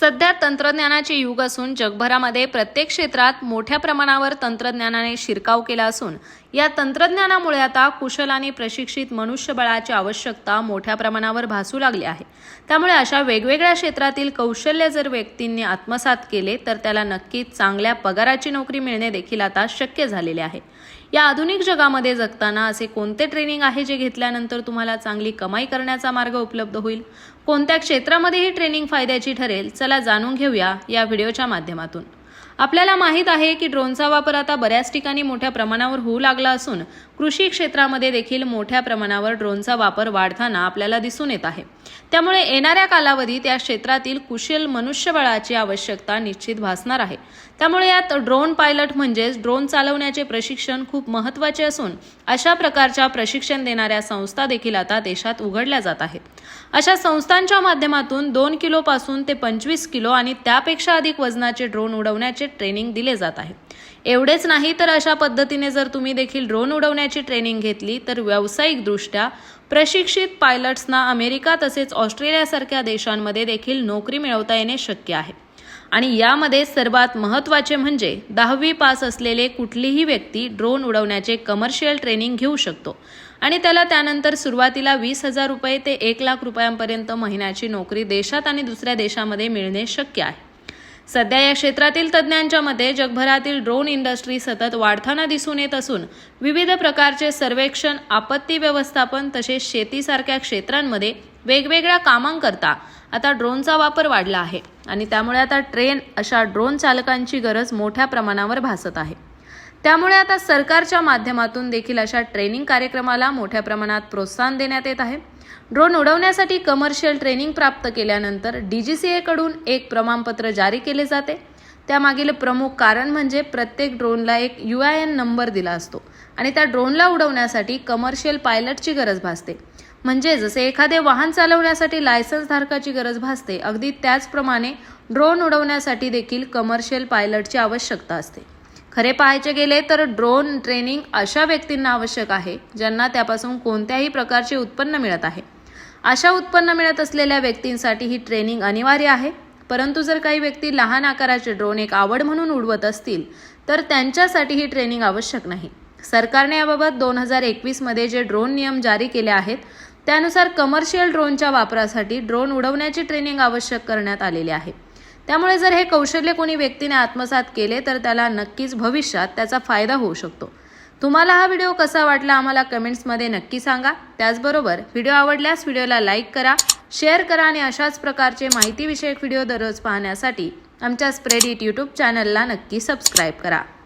सध्या तंत्रज्ञानाचे युग असून जगभरामध्ये प्रत्येक क्षेत्रात मोठ्या प्रमाणावर तंत्रज्ञानाने शिरकाव केला असून या तंत्रज्ञानामुळे आता कुशल आणि प्रशिक्षित मनुष्यबळाची आवश्यकता मोठ्या प्रमाणावर भासू लागली आहे. त्यामुळे अशा वेगवेगळ्या क्षेत्रातील कौशल्य जर व्यक्तींनी आत्मसात केले तर त्याला नक्कीच चांगल्या पगाराची नोकरी मिळणे देखील आता शक्य झालेले आहे. या आधुनिक जगामध्ये जगताना असे कोणते ट्रेनिंग आहे जे घेतल्यानंतर तुम्हाला चांगली कमाई करण्याचा मार्ग उपलब्ध होईल? कोणत्या क्षेत्रामध्ये ही ट्रेनिंग फायद्याची ठरेल चला जाणून घेऊया या व्हिडिओच्या माध्यमातून. आपल्याला माहीत आहे की ड्रोनचा वापर आता बऱ्याच ठिकाणी मोठ्या प्रमाणावर होऊ लागला असून कृषी क्षेत्रामध्ये देखील मोठ्या प्रमाणावर ड्रोनचा वापर वाढताना आपल्याला दिसून येत आहे. त्यामुळे येणाऱ्या कालावधीत या क्षेत्रातील कुशल मनुष्यबळाची आवश्यकता निश्चित भासणार आहे. त्यामुळे यात ड्रोन पायलट म्हणजेच ड्रोन चालवण्याचे प्रशिक्षण खूप महत्त्वाचे असून अशा प्रकारच्या प्रशिक्षण देणाऱ्या संस्था देखील आता देशात उघडल्या जात आहेत. अशा संस्थांच्या माध्यमातून दोन किलोपासून ते पंचवीस किलो आणि त्यापेक्षा अधिक वजनाचे ड्रोन उडवण्याचे ट्रेनिंग दिले जात आहे. एवढेच नाही तर अशा पद्धतीने जर तुम्ही देखील ड्रोन उडवण्याची ट्रेनिंग घेतली तर व्यावसायिकदृष्ट्या प्रशिक्षित पायलट्सना अमेरिका तसेच ऑस्ट्रेलियासारख्या देशांमध्ये देखील नोकरी मिळवता येणे शक्य आहे. आणि यामध्ये सर्वात महत्त्वाचे म्हणजे दहावी पास असलेले कुठलीही व्यक्ती ड्रोन उडवण्याचे कमर्शियल ट्रेनिंग घेऊ शकतो. आणि त्याला त्यानंतर सुरुवातीला वीस हजार रुपये ते एक लाख रुपयांपर्यंत महिन्याची नोकरी देशात आणि दुसऱ्या देशामध्ये मिळणे शक्य आहे. सध्या या क्षेत्रातील तज्ज्ञांच्या मते जगभरातील ड्रोन इंडस्ट्री सतत वाढताना दिसून येत असून विविध प्रकारचे सर्वेक्षण आपत्ती व्यवस्थापन तसेच शेतीसारख्या क्षेत्रांमध्ये वेगवेगळ्या कामांकरता आता ड्रोनचा वापर वाढला आहे. आणि त्यामुळे आता ट्रेन अशा ड्रोन चालकांची गरज मोठ्या प्रमाणावर भासत आहे. त्यामुळे आता सरकारच्या माध्यमातून देखील अशा ट्रेनिंग कार्यक्रमाला मोठ्या प्रमाणात प्रोत्साहन देण्यात येत आहे. ड्रोन उडवण्यासाठी कमर्शियल ट्रेनिंग प्राप्त केल्यानंतर डी जी सी एकडून एक प्रमाणपत्र जारी केले जाते. त्यामागील प्रमुख कारण म्हणजे प्रत्येक ड्रोनला एक यू आय एन नंबर दिला असतो आणि त्या ड्रोनला उडवण्यासाठी कमर्शियल पायलटची गरज भासते. म्हणजे जसे एखादे वाहन चालवण्यासाठी लायसन्स धारकाची गरज भासते अगदी त्याचप्रमाणे ड्रोन उडवण्यासाठी देखील कमर्शियल पायलटची आवश्यकता असते. खरे पाहायचे गेले तर ड्रोन ट्रेनिंग अशा व्यक्तींना आवश्यक आहे ज्यांना त्यापासून कोणत्याही प्रकारचे उत्पन्न मिळत आहे. अशा उत्पन्न मिळत असलेल्या व्यक्तींसाठी ही ट्रेनिंग अनिवार्य आहे. परंतु जर काही व्यक्ती लहान आकाराचे ड्रोन एक आवड म्हणून उडवत असतील तर त्यांच्यासाठी ही ट्रेनिंग आवश्यक नाही. सरकारने याबाबत दोन हजार एकवीसमध्ये जे ड्रोन नियम जारी केले आहेत त्यानुसार कमर्शियल ड्रोनच्या वापरासाठी ड्रोन उडवण्याची ट्रेनिंग आवश्यक करण्यात आलेली आहे. त्यामुळे जर हे कौशल्य कोणी व्यक्तीने आत्मसात केले तर त्याला नक्कीच भविष्यात त्याचा फायदा होऊ शकतो. तुम्हाला हा व्हिडिओ कसा वाटला आम्हाला कमेंट्समध्ये नक्की सांगा. त्याचबरोबर व्हिडिओ आवडल्यास व्हिडिओला लाईक करा शेअर करा आणि अशाच प्रकारचे माहितीविषयक व्हिडिओ दररोज पाहण्यासाठी आमच्या स्प्रेडिट यूट्यूब चॅनलला नक्की सबस्क्राईब करा.